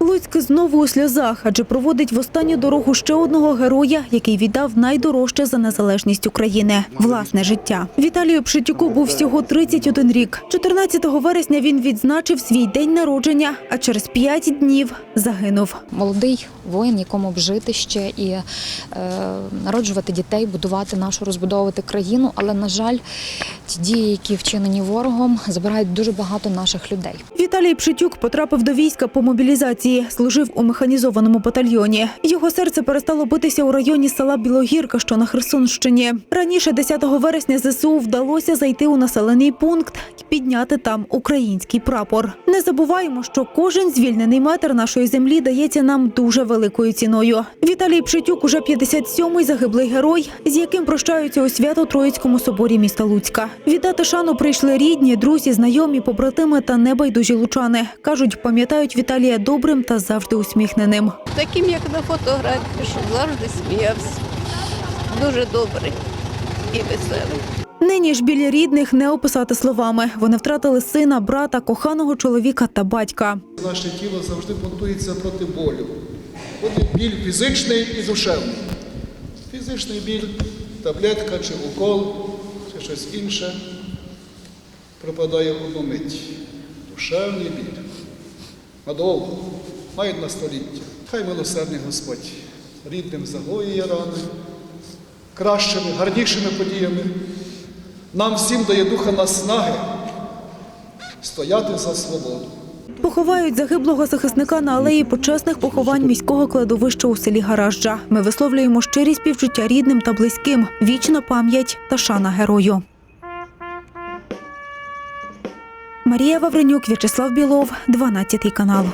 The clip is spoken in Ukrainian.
Луцьк знову у сльозах, адже проводить в останню дорогу ще одного героя, який віддав найдорожче за незалежність України власне життя. Віталію Пшитюку був всього 31 рік. 14 вересня він відзначив свій день народження, а через 5 днів загинув. молодий воїн, якому б жити ще і е, народжувати дітей, будувати нашу, розбудовувати країну. Але на жаль, ті дії, які вчинені ворогом, забирають дуже багато наших людей. Віталій Пшитюк потрапив до війська по мобілізації, служив у механізованому батальйоні. Його серце перестало битися у районі села Білогірка, що на Херсонщині. Раніше, 10 вересня, ЗСУ вдалося зайти у населений пункт і підняти там український прапор. Не забуваємо, що кожен звільнений метр нашої землі дається нам дуже великою ціною. Віталій Пшитюк уже 57-й загиблий герой, з яким прощаються у Свято-Троїцькому соборі міста Луцька. Віддати шану прийшли рідні, друзі, знайомі, побратими та небайдужі лучани. Кажуть, пам'ятають Віталія добрим та завжди усміхненим. таким, як на фотографії, щоб завжди сміявся. Дуже добрий і веселий. Нині ж біль рідних не описати словами. Вони втратили сина, брата, коханого чоловіка та батька. Наше тіло завжди бунтується проти болю. Буде біль фізичний і душевний. Фізичний біль, таблетка чи укол, чи щось інше пропадає в одну мить. Душевний біль. Надовго, навіть на століття. Хай милосердний Господь рідним загоює рани, кращими, гарнішими подіями. Нам всім дає духа наснаги стояти за свободу. Поховають загиблого захисника на алеї почесних поховань міського кладовища у селі Гаражджа. Ми висловлюємо щирі співчуття рідним та близьким, вічна пам'ять та шана герою. Марія Вавренюк, В'ячеслав Білов, 12 канал.